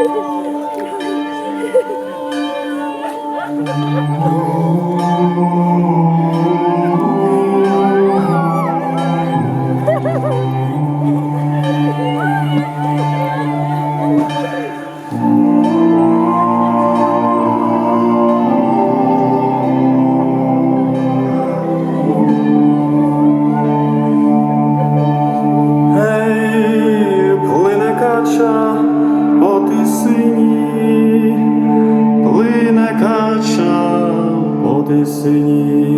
Oh. по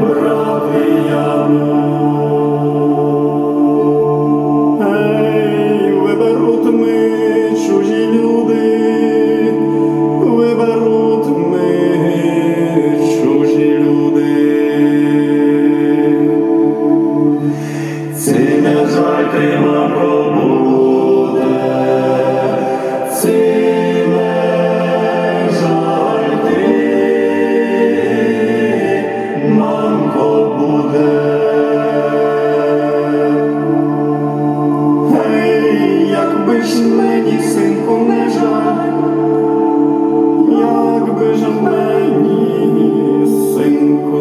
брати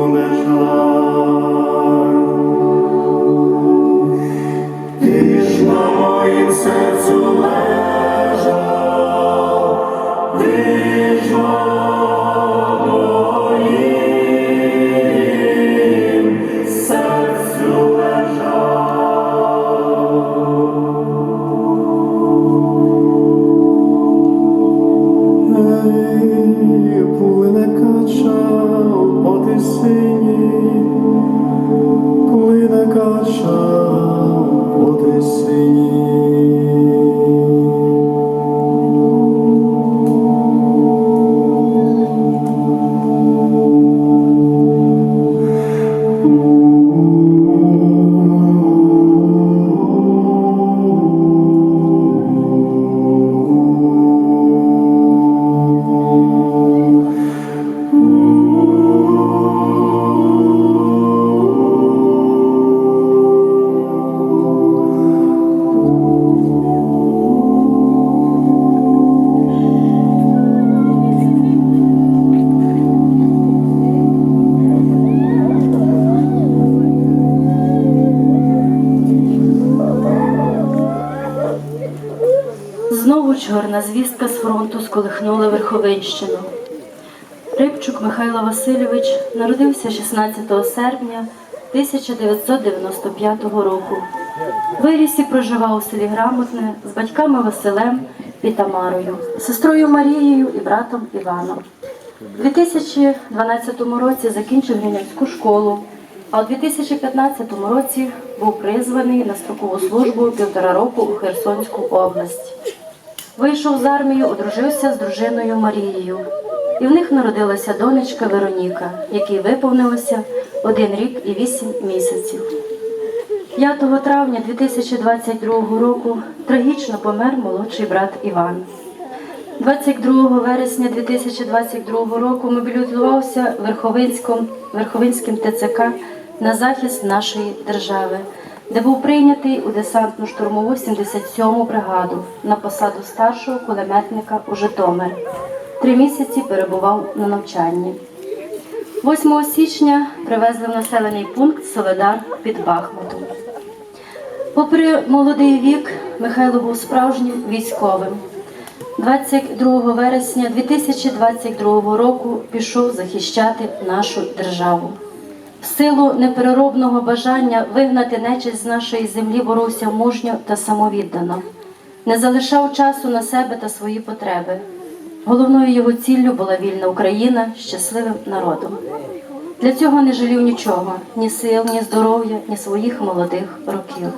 не. Ти ж на моїм серцю лежав, Чорна звістка з фронту сколихнула Верховинщину. Рибчук Михайло Васильович народився 16 серпня 1995 року. Виріс і проживав у селі Грамотне з батьками Василем і Тамарою, сестрою Марією і братом Іваном. У 2012 році закінчив Гринівську школу, а у 2015 році був призваний на строкову службу півтора року у Херсонську область. Вийшов з армії, одружився з дружиною Марією, і в них народилася донечка Вероніка, якій виповнилося один рік і вісім місяців. 5 травня 2022 року трагічно помер молодший брат Іван. 22 вересня 2022 року мобілізувався Верховинськом, Верховинським ТЦК на захист нашої держави, де був прийнятий у десантну штурмову 77-му бригаду на посаду старшого кулеметника у Житомир. Три місяці перебував на навчанні. 8 січня привезли в населений пункт Соледар під Бахмутом. Попри молодий вік, Михайло був справжнім військовим. 22 вересня 2022 року пішов захищати нашу державу. Силу непереробного бажання вигнати нечисть з нашої землі боровся мужньо та самовіддано, не залишав часу на себе та свої потреби. Головною його ціллю була вільна Україна щасливим народом. Для цього не жалів нічого, ні сил, ні здоров'я, ні своїх молодих років.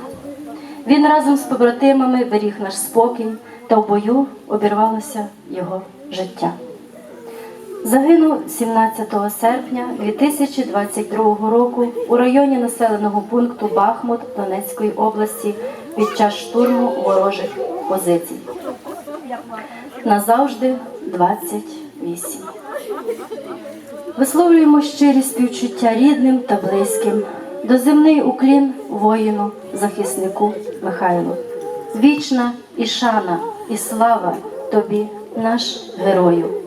Він разом з побратимами беріг наш спокій, та в бою обірвалося його життя. Загинув 17 серпня 2022 року у районі населеного пункту Бахмут Донецької області під час штурму ворожих позицій. Назавжди 28. Висловлюємо щирі співчуття рідним та близьким, доземний уклін воїну, захиснику Михайлу. Вічна і шана, і слава тобі, наш герою.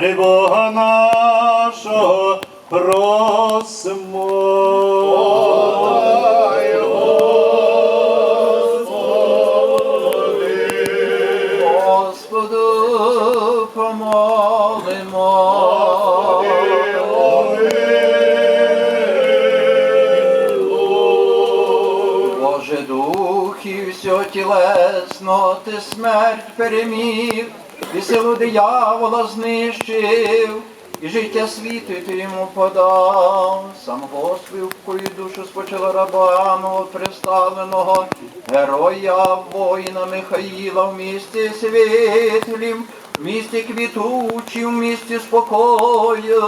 Царі Бога нашого, просимо. Господу помолимо. Боже дух і все тілесно, ти смерть переміг, і силу диявола знищив, і життя світу ти йому подав. Сам Господи, в душу спочила раба представленого, героя воїна Михаїла в місті світлім, в місті квітучі, в місті спокою,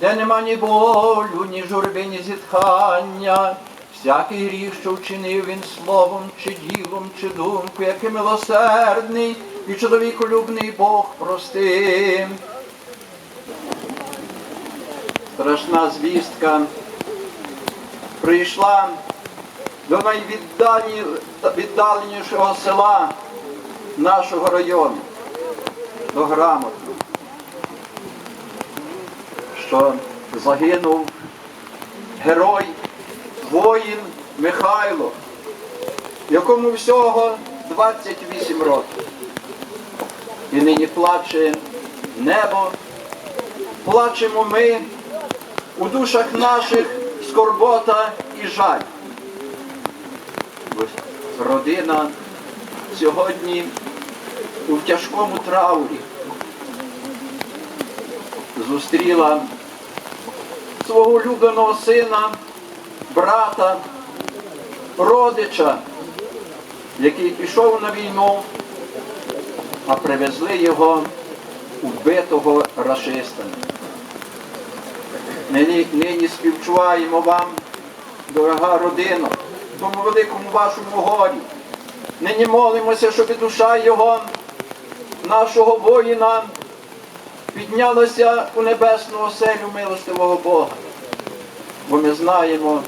де нема ні болю, ні журби, ні зітхання. Всякий гріх, що вчинив він словом, чи ділом, чи думкою, який милосердний і чоловіколюбний Бог простим. Страшна звістка прийшла до найвіддаленішого села нашого району, до Грамотного, що загинув герой, воїн Михайло, якому всього 28 років. І нині плаче небо, плачемо ми, у душах наших скорбота і жаль. Родина сьогодні у тяжкому траурі зустріла свого улюбленого сина, брата, родича, який пішов на війну, а привезли його убитого рашистами. Нині, нині співчуваємо вам, дорога родина, тому великому вашому горі. Нині молимося, щоб душа його, нашого воїна, піднялася у небесну оселю милостивого Бога. Бо ми знаємо,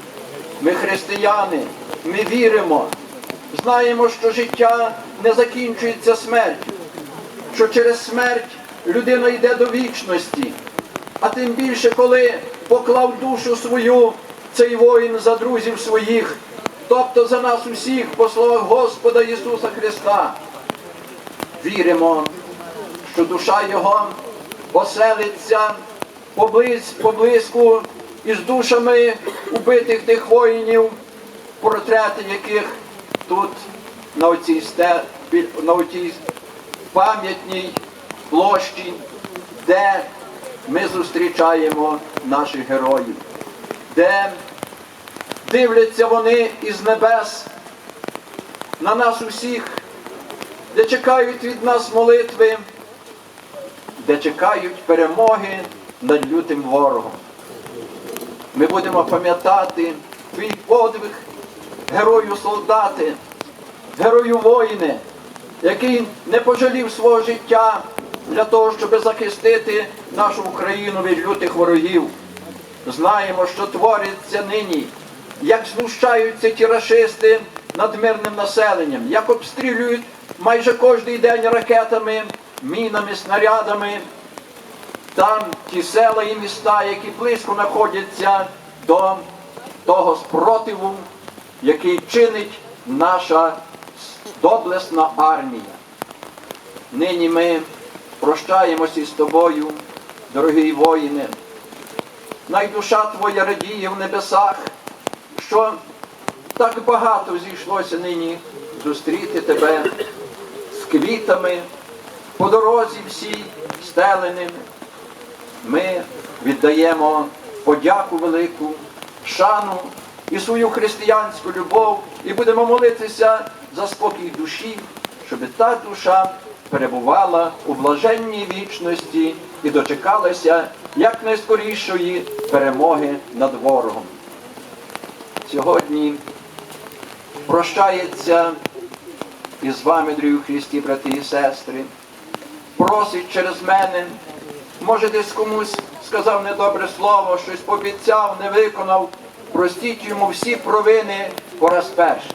ми християни, ми віримо, знаємо, що життя не закінчується смертю, що через смерть людина йде до вічності. А тим більше, коли поклав душу свою цей воїн за друзів своїх, тобто за нас усіх, по словах Господа Ісуса Христа. Віримо, що душа Його оселиться поблизь, поблизьку із душами убитих тих воїнів, портрети яких тут на оцій, стелі, на оцій пам'ятній площі, де ми зустрічаємо наших героїв, де дивляться вони із небес на нас усіх, де чекають від нас молитви, де чекають перемоги над лютим ворогом. Ми будемо пам'ятати твій подвиг, герою солдати, герою воїни, який не пожалів свого життя для того, щоб захистити нашу Україну від лютих ворогів. Знаємо, що твориться нині, як знущаються ті рашисти над мирним населенням, як обстрілюють майже кожен день ракетами, мінами, снарядами. Там ті села і міста, які близько знаходяться до того спротиву, який чинить наша доблесна армія. Нині ми прощаємося із тобою, дорогі воїни. Найдуша твоя радіє в небесах, що так багато зійшлося нині зустріти тебе з квітами, по дорозі всій стеленими. Ми віддаємо подяку велику, шану і свою християнську любов і будемо молитися за спокій душі, щоб та душа перебувала у блаженній вічності і дочекалася якнайскорішої перемоги над ворогом. Сьогодні прощається із вами, дорогі Христі, брати і сестри, просить через мене, може десь комусь сказав недобре слово, щось пообіцяв, не виконав. Простіть йому всі провини по раз перший.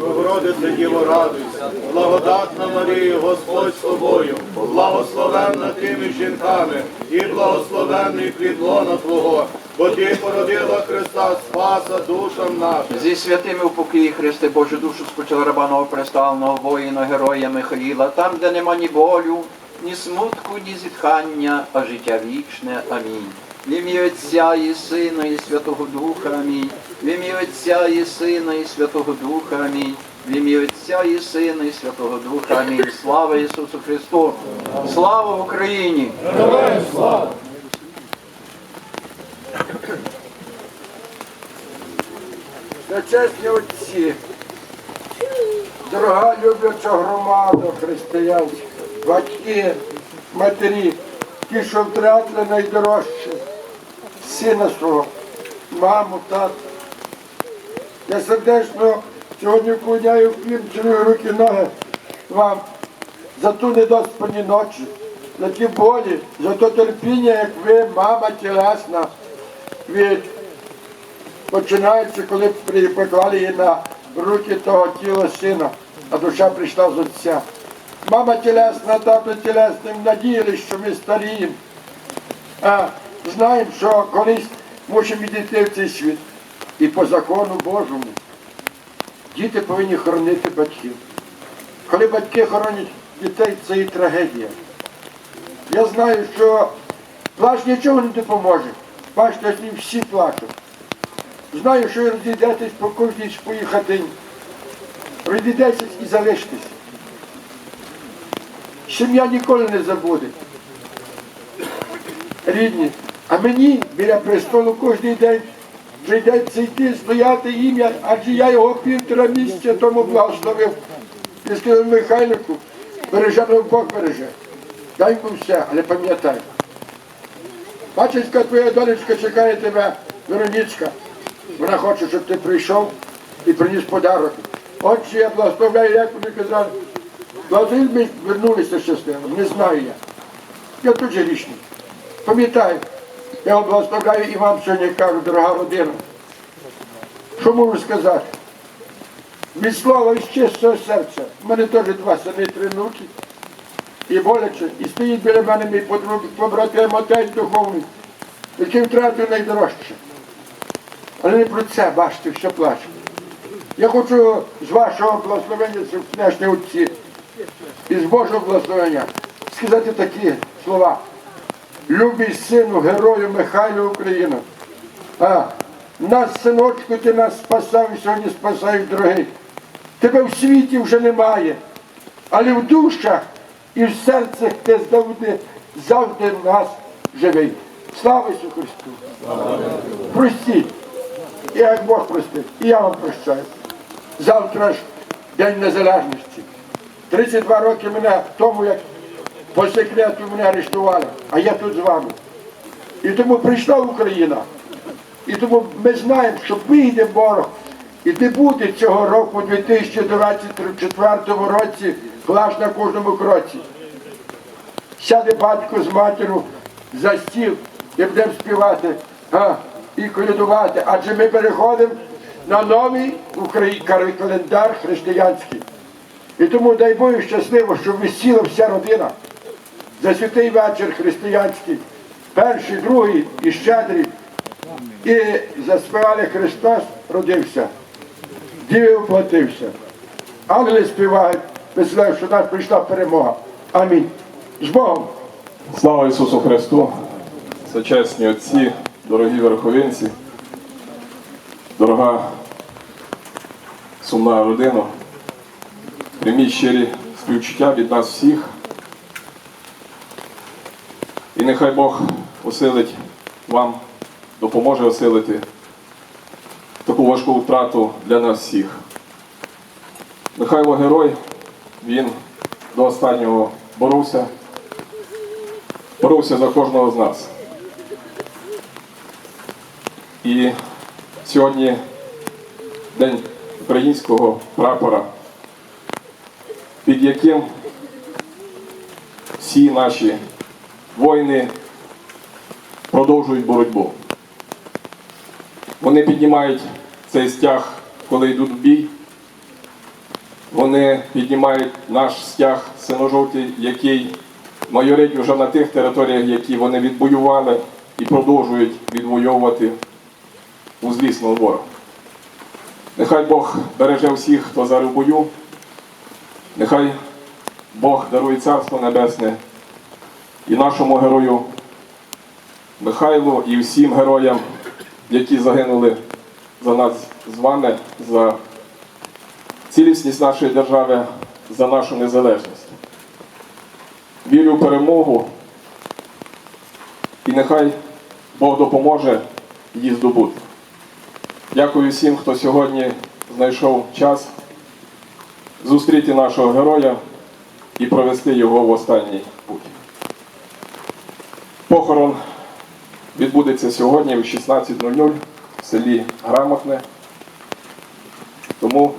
Богородице Діво, радуйся, благодатна Марія, Господь з тобою, благословенна тими жінками, і благословенний плід лона Твого, бо Ти породила Христа, Спаса душам нашим. Зі святими в покої Христи Божу душу спочила раба новоприставного воїна, героя Михаїла, там, де нема ні болю, ні смутку, ні зітхання, а життя вічне. Амінь. В ім'я Отця і Сина, і Святого Духа. Амінь. В ім'я Отця і Сина, і Святого Духа. Амінь. В ім'я Отця і Сина, і Святого Духа. Амінь. Слава Ісусу Христу! Слава Україні! Чесні отці, дорога любляча громада християнська, батьки, матері, ті, що втратили найдорожче, сина свого, маму, тата. Я сердечно сьогодні вклоняю хліб, цілую руки ноги вам за ту недоспані ночі, за ті болі, за те терпіння, як ви, мама тілесна, від починаючи, коли поклали її на руки того тіла сина, а душа прийшла з отця. Мама тілесна, тато тілесним надіялись, що ми старіємо. Знаємо, що колись мусимо відійти в цей світ. І по закону Божому діти повинні хоронити батьків. Коли батьки хоронять дітей, це і трагедія. Я знаю, що плач нічого не допоможе. Бачите, сьогодні всі плачуть. Знаю, що ви розійдетесь по кожній своїй хатині. Розійдетесь і залиштесь. Сім'я ніколи не забуде. Рідні. А мені біля престолу кожен день прийдеться йти, стояти ім'я, адже я його півтора місяця тому благословив. І сказав Михайлику, береже мене Бог береже. Дай йому все, але пам'ятай. Бачиш, яка твоя донечка чекає тебе, Веронічка. Вона хоче, щоб ти прийшов і приніс подарок. Отче, я благословляю, як вони казали, благословили ми вернулися щасливо. Не знаю я. Я дуже грішний. Пам'ятаю, я благословляю і вам сьогодні кажу, дорога родина. Що можу сказати? Від слова із чистого серця. У мене теж два сини, три внуки. І боляче. І стоїть біля мене мій побратим отець духовний, який втратив найдорожче. Але не про це, бачите, що плачу. Я хочу з вашого благословення, Всевишні Отці, і з Божого благословення сказати такі слова. Любий сину, герою Михайло Україна. А, нас, синочку, ти нас спасав і сьогодні спасаєш, дорогий. Тебе в світі вже немає, але в душах і в серцях ти завжди, завжди в нас живий. Слава Ісусу Христу! Простіть, як Бог простить, і я вам прощаю. Завтра ж День Незалежності. 32 роки мене тому, як по секрету мене арештували, а я тут з вами. І тому прийшла Україна. І тому ми знаємо, що вийде ворог і не буде цього року, у 2024 році, клаш на кожному кроці. Сяде батько з матір'ю за стіл і будемо співати а, і колядувати. Адже ми переходимо на новий Украї- календар християнський. І тому дай Боже щасливо, щоб висіла вся родина за святий вечір християнський, перший, другий і щедрий. І заспівали Христос родився, діви оплатився. Ангели співають, веселяють, що нас прийшла перемога. Амінь. З Богом! Слава Ісусу Христу! Сочесні отці, дорогі верховинці, дорога сумна родина, прийміть щирі співчуття від нас всіх. І нехай Бог усилить вам, допоможе осилити таку важку втрату для нас всіх. Михайло герой, він до останнього боровся боровся за кожного з нас. І сьогодні День українського прапора, під яким всі наші воїни продовжують боротьбу. Вони піднімають цей стяг, коли йдуть в бій. Вони піднімають наш стяг синьо-жовтий, який майорить вже на тих територіях, які вони відбоювали і продовжують відвоювати у злісного ворога. Нехай Бог береже всіх, хто зараз в бою. Нехай Бог дарує Царство Небесне і нашому герою Михайлу, і всім героям, які загинули за нас з вами, за цілісність нашої держави, за нашу незалежність. Вірю в перемогу і нехай Бог допоможе її здобути. Дякую всім, хто сьогодні знайшов час зустріти нашого героя і провести його в останній путь. Похорон відбудеться сьогодні в 16.00 в селі Грамотне. Тому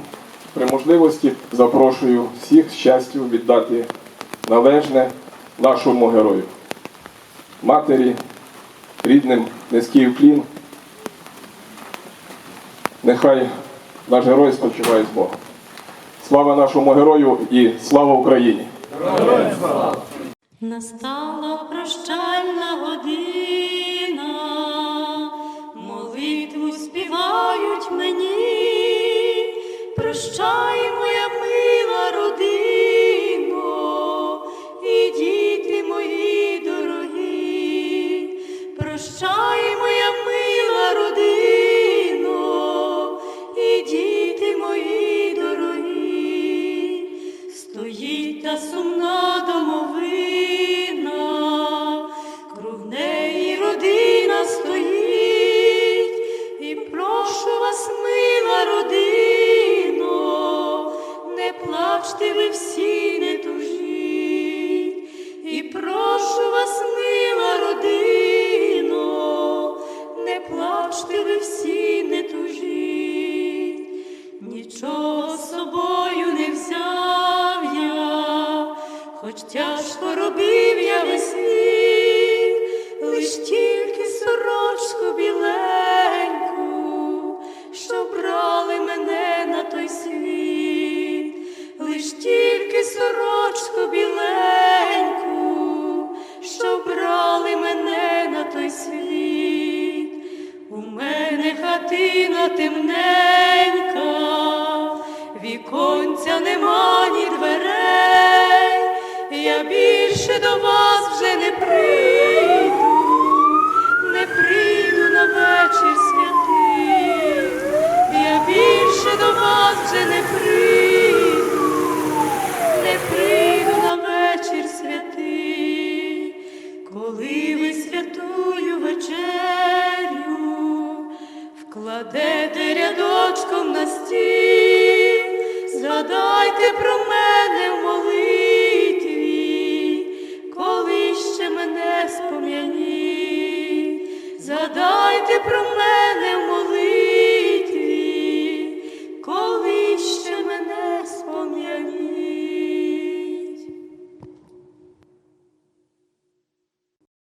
при можливості запрошую всіх з щастю віддати належне нашому герою, матері, рідним низький уклін. Нехай наш герой спочиває з Богом. Слава нашому герою і слава Україні! Настала прощальна година, молитву співають мені, прощай, моя мила родино, і діти мої дорогі, прощай, хоч тяжко робив